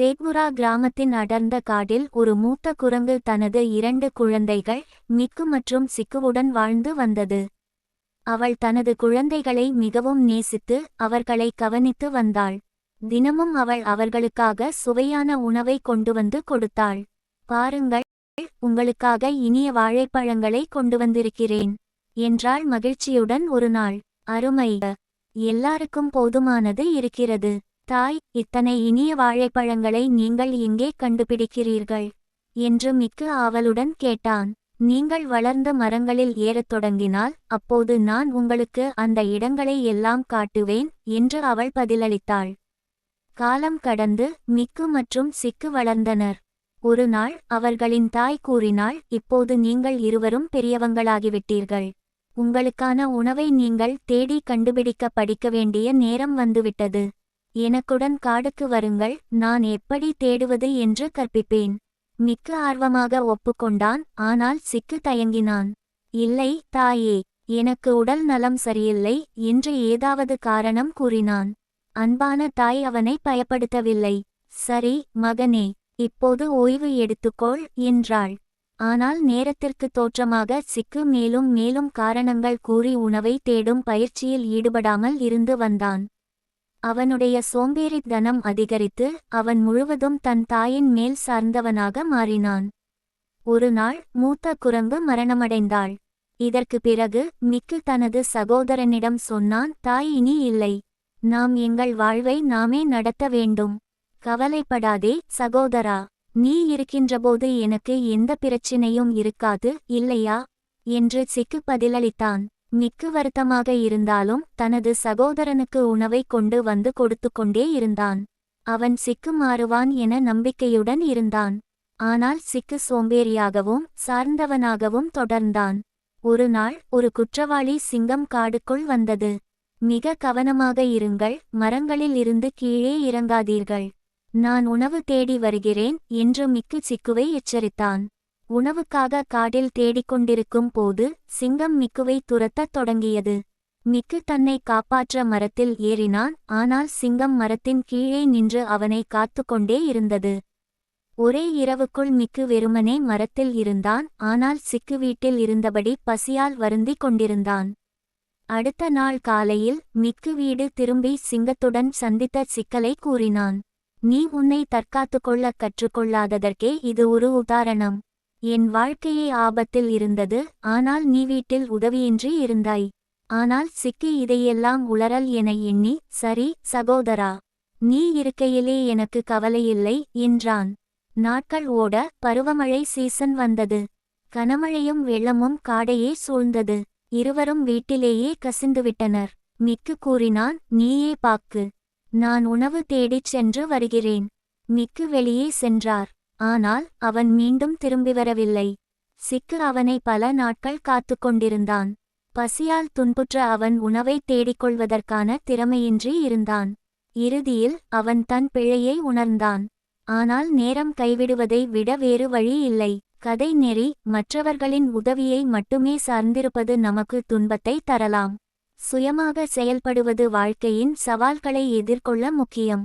சேத்புரா கிராமத்தின் அடர்ந்த காட்டில் ஒரு மூத்த குரங்கு தனது இரண்டு குழந்தைகள் மிக்கு மற்றும் சிக்குவுடன் வாழ்ந்து வந்தது. அவள் தனது குழந்தைகளை மிகவும் நேசித்து அவர்களை கவனித்து வந்தாள். தினமும் அவள் அவர்களுக்காக சுவையான உணவை கொண்டு வந்து கொடுத்தாள். பாருங்கள் உங்களுக்காக இனிய வாழைப்பழங்களை கொண்டு வந்திருக்கிறேன் என்றாள் மகிழ்ச்சியுடன் ஒரு நாள். அருமை எல்லாருக்கும் போதுமானது இருக்கிறது. தாய் இத்தனை இனிய வாழைப்பழங்களை நீங்கள் எங்கே கண்டுபிடிக்கிறீர்கள்? என்று மிக்கு ஆவலுடன் கேட்டான். நீங்கள் வளர்ந்த மரங்களில் ஏறத் தொடங்கினால் அப்போது நான் உங்களுக்கு அந்த இடங்களை எல்லாம் காட்டுவேன் என்று அவள் பதிலளித்தாள். காலம் கடந்து மிக்கு மற்றும் சிக்கு வளர்ந்தனர். ஒரு நாள் அவர்களின் தாய் கூறினாள் இப்போது நீங்கள் இருவரும் பெரியவங்களாகிவிட்டீர்கள். உங்களுக்கான உணவை நீங்கள் தேடி கண்டுபிடிக்க படிக்க வேண்டிய நேரம் வந்துவிட்டது. எனக்குடன் காடுக்கு வருங்கள் நான் எப்படி தேடுவது என்று கற்பிப்பேன். மிக்க ஆர்வமாக ஒப்புக்கொண்டான் ஆனால் சிக்கு தயங்கினான். இல்லை தாயே எனக்கு உடல் நலம் சரியில்லை என்று ஏதாவது காரணம் கூறினான். அன்பான தாய் அவனை பயப்படுத்தவில்லை. சரி மகனே இப்போது ஓய்வு எடுத்துக்கொள் என்றாள். ஆனால் நேரத்திற்கு தோற்றமாக சிக்கு மேலும் மேலும் காரணங்கள் கூறி உணவை தேடும் பயிற்சியில் ஈடுபடாமல் இருந்து வந்தான். அவனுடைய சோம்பேறித்தனம் அதிகரித்து அவன் முழுவதும் தன் தாயின் மேல் சார்ந்தவனாக மாறினான். ஒரு நாள் மூத்த குரங்கு மரணமடைந்தாள். இதற்கு பிறகு மிக்கு தனது சகோதரனிடம் சொன்னான் தாய் இனி இல்லை. நாம் எங்கள் வாழ்வை நாமே நடத்த வேண்டும். கவலைப்படாதே சகோதரா. நீ இருக்கின்றபோது எனக்கு எந்த பிரச்சினையும் இருக்காது இல்லையா? என்று சிக்கு பதிலளித்தான். மிக்கு வருத்தமாக இருந்தாலும் தனது சகோதரனுக்கு உணவை கொண்டு வந்து கொடுத்து கொண்டே இருந்தான். அவன் சிக்கு மாறுவான் என நம்பிக்கையுடன் இருந்தான். ஆனால் சிக்கு சோம்பேறியாகவும் சார்ந்தவனாகவும் தொடர்ந்தான். ஒரு நாள் ஒரு குற்றவாளி சிங்கம் காடுக்குள் வந்தது. மிக கவனமாக இருங்கள் மரங்களில் இருந்து கீழே இறங்காதீர்கள். நான் உணவு தேடி வருகிறேன் என்று மிக்கு சிக்குவை எச்சரித்தான். உணவுக்காக காடில் தேடிக்கொண்டிருக்கும் போது சிங்கம் மிக்குவை துரத்தத் தொடங்கியது. மிக்கு தன்னை காப்பாற்ற மரத்தில் ஏறினான் ஆனால் சிங்கம் மரத்தின் கீழே நின்று அவனை காத்து கொண்டே இருந்தது. ஒரே இரவுக்குள் மிக்கு வெறுமனே மரத்தில் இருந்தான் ஆனால் சிக்கு வீட்டில் இருந்தபடி பசியால் வருந்திக் கொண்டிருந்தான். அடுத்த நாள் காலையில் மிக்கு வீடு திரும்பி சிங்கத்துடன் சந்தித்த சிக்கலை கூறினான். நீ உன்னை தற்காத்துக் கொள்ளக் கற்றுக்கொள்ளாததற்கே இது ஒரு உதாரணம். என் வாழ்க்கையே ஆபத்தில் இருந்தது ஆனால் நீ வீட்டில் உதவியின்றி இருந்தாய். ஆனால் சிக்கி இதையெல்லாம் உளறல் என எண்ணி சரி சகோதரா நீ இருக்கையிலே எனக்கு கவலையில்லை என்றான். நாட்கள் ஓட பருவமழை சீசன் வந்தது. கனமழையும் வெள்ளமும் காடையே சூழ்ந்தது. இருவரும் வீட்டிலேயே கசிந்துவிட்டனர். மிக்கு கூறினான் நீயே பாக்கு. நான் உணவு தேடிச் சென்று வருகிறேன். மிக்கு வெளியே சென்றார். ஆனால் அவன் மீண்டும் திரும்பி வரவில்லை. சிக்கு அவனை பல நாட்கள் காத்து கொண்டிருந்தான். பசியால் துன்புற்ற அவன் உணவை தேடிக்கொள்வதற்கான திறமையின்றி இருந்தான். இறுதியில் அவன் தன் பிழையை உணர்ந்தான். ஆனால் நேரம் கைவிடுவதை விட வேறு வழி இல்லை. கதை நெறி மற்றவர்களின் உதவியை மட்டுமே சார்ந்திருப்பது நமக்கு துன்பத்தை தரலாம். சுயமாக செயல்படுவது வாழ்க்கையின் சவால்களை எதிர்கொள்ள முக்கியம்.